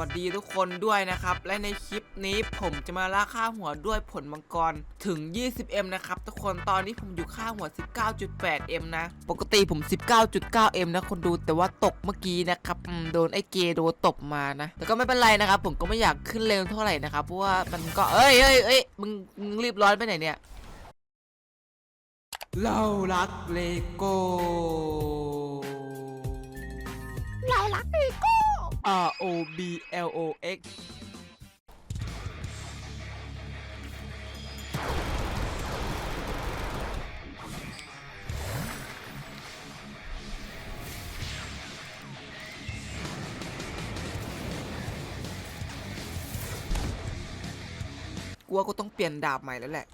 วัสดีทุกคนด้วยนะครับ และในคลิปนี้ผมจะมาล่าค่าหัวด้วยผลมังกรถึง 20m นะครับทุกคนตอนนี้ผมอยู่ค่าหัว 19.8m นะ ปกติผม 19.9m นะคนดูแต่ว่าตกเมื่อกี้นะครับอืมโดนไอ้เกโดตบมานะ แต่ก็ไม่เป็นไรนะครับ ผมก็ไม่อยากขึ้นเร็วเท่าไหร่นะครับเพราะว่ามันก็เอ้ยเอ้ยเอ้ยมึงมึงรีบร้อนไปไหนเนี่ยเรารักเลโก้เรารักเลโก้ R O B L O X กลัวกูต้องเปลี่ยนดาบใหม่แล้วแหละ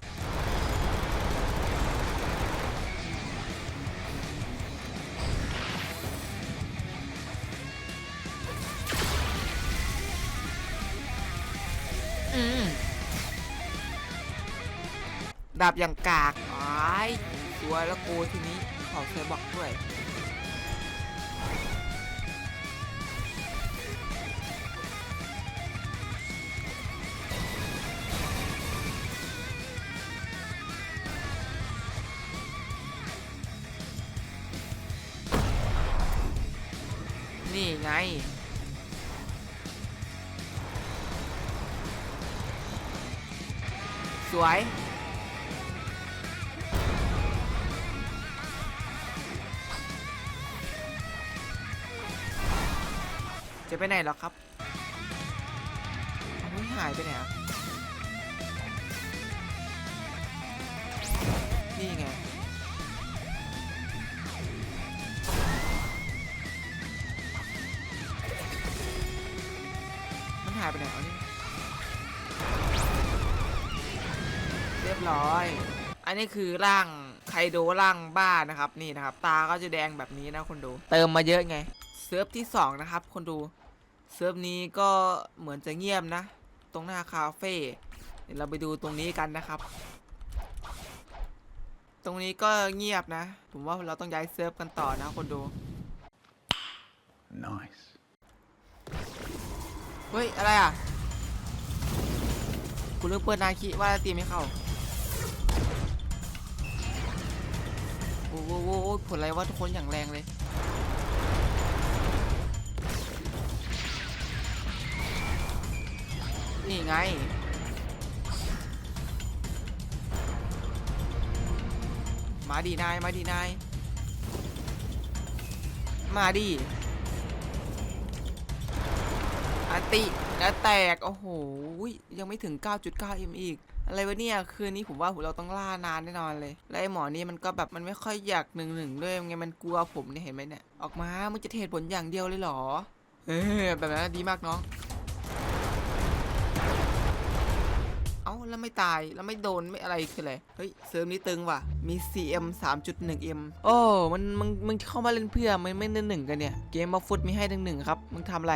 ดาบอย่างกากไอ้ายสวยแล้วกูทีนี้ขอเคยบอกด้วยนี่ไง สวย จะไปไหนหรอครับเฮ้ยหายไปไหนอะนี่ไงมันหายไปไหนเอานี่เรียบร้อย อันนี้คือร่างไคโดร่างบ้านะครับนี่นะครับ ตาก็จะแดงแบบนี้นะคนดู เติมมาเยอะไง เซิร์ฟที่ 2 นะครับคนดู เซิร์ฟนี้ก็เหมือนจะเงียบนะ ตรงหน้าคาเฟ่เดี๋ยวเราไปดูตรงนี้กันนะครับ ตรงนี้ก็เงียบนะ ผมว่าเราต้องย้ายเซิร์ฟกันต่อนะคนดู Nice. เฮ้ย อะไรอะกูเลือกเปิดนาคิว่าตีไม่เข้า โอ้โหโอ้โหผลอะไรวะทุกคนอย่างแรงเลย นี่ไง มาดีนาย มาดีนาย มาดีอันติแล้วแตก โอ้โห ยังไม่ถึง 9.9m อีก อะไรวะเนี่ย คืนนี้ผมว่าเราต้องล่านานแน่นอนเลย แล้วไอ้หมอนี่มันก็แบบมันไม่ค่อยอยากหนึ่งหนึ่งด้วยไงมันกลัวผมเนี่ยเห็นไหมเนี่ย ออกมา มึงจะเทรดผลอย่างเดียวเลยเหรอ เออแบบนั้นดีมากน้อง แล้วไม่ตายแล้วไม่โดนไม่อะไรคืออะไรเฮ้ยเซิร์ฟนี้ตึงว่ะมี 4m 3.1m โอ้มันมึงมึงเข้ามาเล่นเพื่อมันไม่หนึ่งหนึ่งกันเนี่ยเกมมาฟุตมีให้หนึ่งหนึ่งครับมึงทำอะไร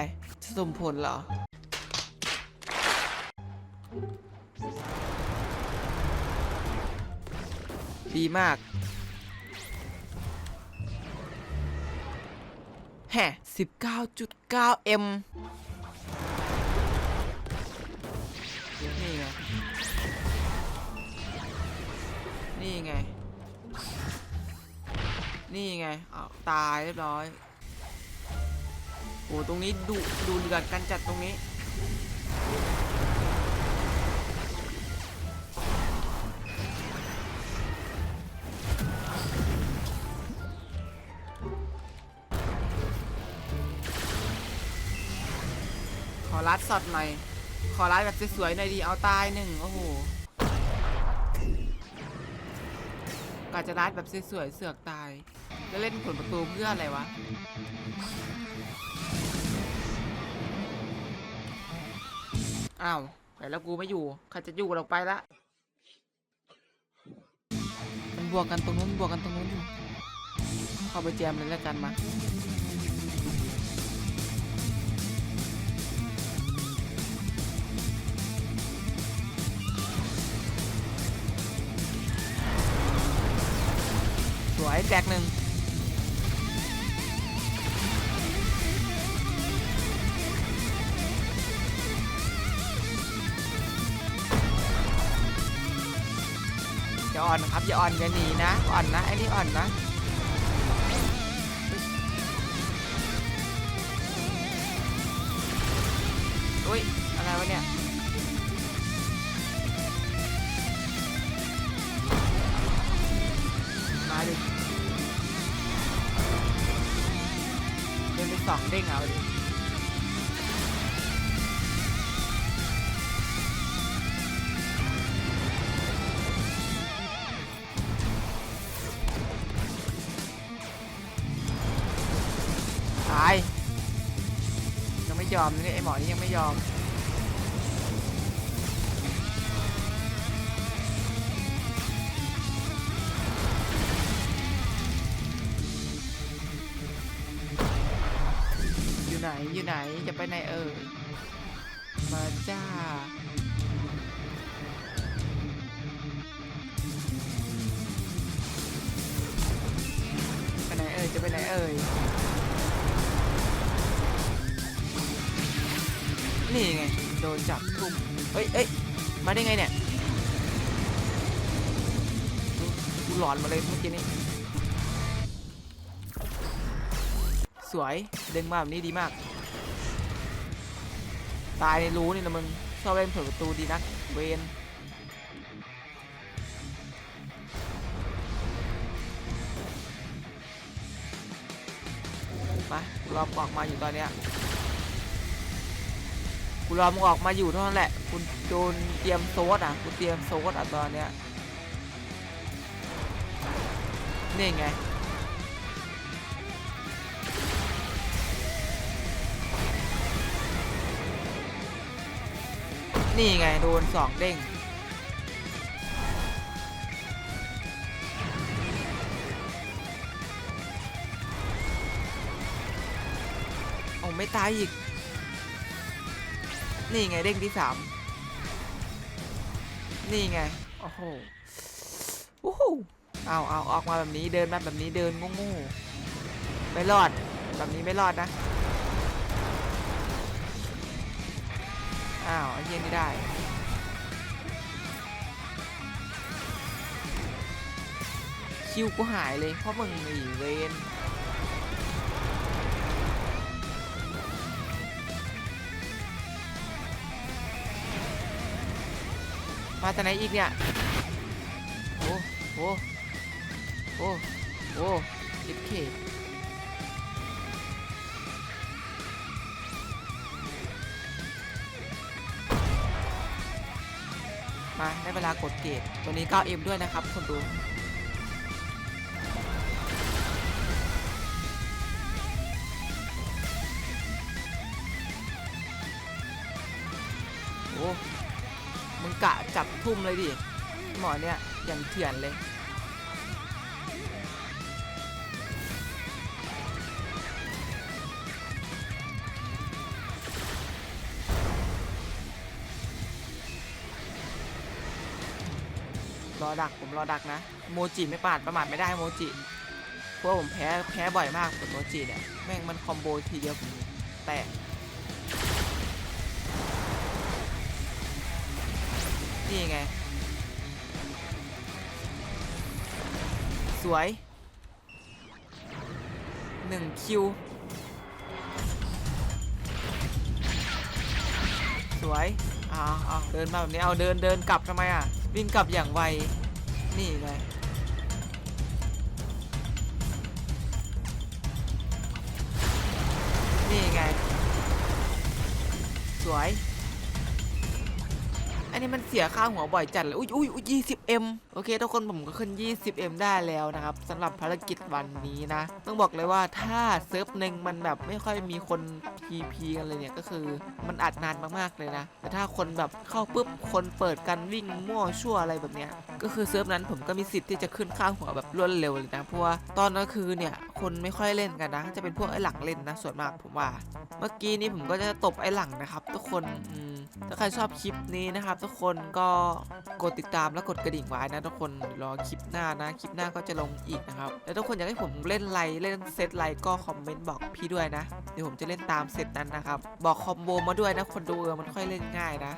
สมผลเหรอดีมากแฮะ 19.9m ไง นี่ไงเอาตายเรียบร้อยโอ้ตรงนี้ดูดูเดือดกันจัดตรงนี้ ขอรัดสดหน่อย ขอรัดแบบสวยๆหน่อยดี เอาตายหนึ่งโอ้โหาจะรัดแบบสวยๆเสือกตาย แล้วเล่นผลประตูเพื่ออะไรวะ อ้าวไปแล้วกูไม่อยู่ใครจะอยู่เราไปละมันบวกกันตรงนู้นบวกกันตรงนู้นอยู่เข้าไปแจมเลยแล้วกันมา วยแจกหนึ่งอย่าอ่อนครับอย่าอ่อนอย่าหนีนะอ่อนนะไอ้นี่อ่อนนะอุ้ยอะไรวะเนี่ย ยอมนี่ไอหมอนี่ยังไม่ยอมอยู่ไหนอยู่ไหนจะไปไหนเอ่ยมาจ้าไปไหนเอ่ยจะไปไหนเอ่ย นี่ไง โดนจับทุ่มเฮ้ยเอ้ยมาได้ไงเนี่ยกูหลอนมาเลยเมื่อกี้นี้ สวยเด้งมาแบบนี้ดีมาก ตายในรู้นี่นะมึงชอบเล่นเปิดประตูดีนักเวนมารอมึงออกมาอยู่ตอนเนี้ย กูรอมึงออกมาอยู่เท่านั้นแหละ คุณโดนเตรียมโซดอะกูเตรียมโซดอะตอนเนี้ยนี่ไงนี่ไง โดนสองเด้ง โอ้ไม่ตายอีก นี่ไงเด้งที่สามนี่ไง โอ้โหโอ้โหเอาเอาออกมาแบบนี้เดินมาแบบนี้เดินโง่ๆไม่รอด แบบนี้ไม่รอดนะ อ้าวไอ้เหี้ยนี่ได้ คิวกูหายเลยเพราะมึงไอ้เวน มาจากไหนอีกเนี่ย โอ้โหโอ้โอ้ยิบเคมาได้เวลากดเกตตัวนี้ 9M ด้วยนะครับคนดู กะจับทุ่มเลยดิ หมอเนี่ยอย่างเถื่อนเลย รอดักผมรอดักนะ โมจิไม่ปาดประมาทไม่ได้โมจิเพราะว่าผมแพ้แพ้บ่อยมากกับโมจิเนี่ย แม่งมันคอมโบทีเดียวผมแต นี่ไง สวยหนึ่งคิว สวยอ้าวอ้าวเดินมาแบบนี้ เอาเดินเดินกลับทำไมอะ วิ่งกลับอย่างไว นี่ไงนี่ไง สวย อันนี้มันเสียค่าหัวบ่อยจัดเลย อุ้ยอุ้ยอุ้ยยี่สิบเอ็มโอเค ทุกคนผมก็ขึ้น 20M ได้แล้วนะครับสำหรับภารกิจวันนี้นะ ต้องบอกเลยว่าถ้าเซิร์ฟหนึ่งมันแบบไม่ค่อยมีคน PP กันเลยเนี่ยก็คือมันอัดนานมากๆเลยนะ แต่ถ้าคนแบบเข้าปุ๊บคนเปิดกันวิ่งมั่วชั่วอะไรแบบเนี้ยก็คือเซิร์ฟนั้นผมก็มีสิทธิ์ที่จะขึ้นค่าหัวแบบรวดเร็วเลยนะเพราะว่าตอนนั้นคือเนี่ยคนไม่ค่อยเล่นกันนะ จะเป็นพวกไอ้หลังเล่นนะส่วนมากผมว่า เมื่อกี้นี้ผมก็จะตบไอ้หลังนะครับ ทุกคนถ้าใครชอบคลิปนี้นะครับ ทุกคนก็กดติดตามและกดกระดิ่งไว้นะ ทุกคนรอคลิปหน้านะคลิปหน้าก็จะลงอีกนะครับแล้วทุกคนอยากให้ผมเล่นไรเล่นเซตไรก็คอมเมนต์บอกพี่ด้วยนะเดี๋ยวผมจะเล่นตามเซตนั้นนะครับบอกคอมโบมาด้วยนะคนดูเออมันค่อยเล่นง่ายนะ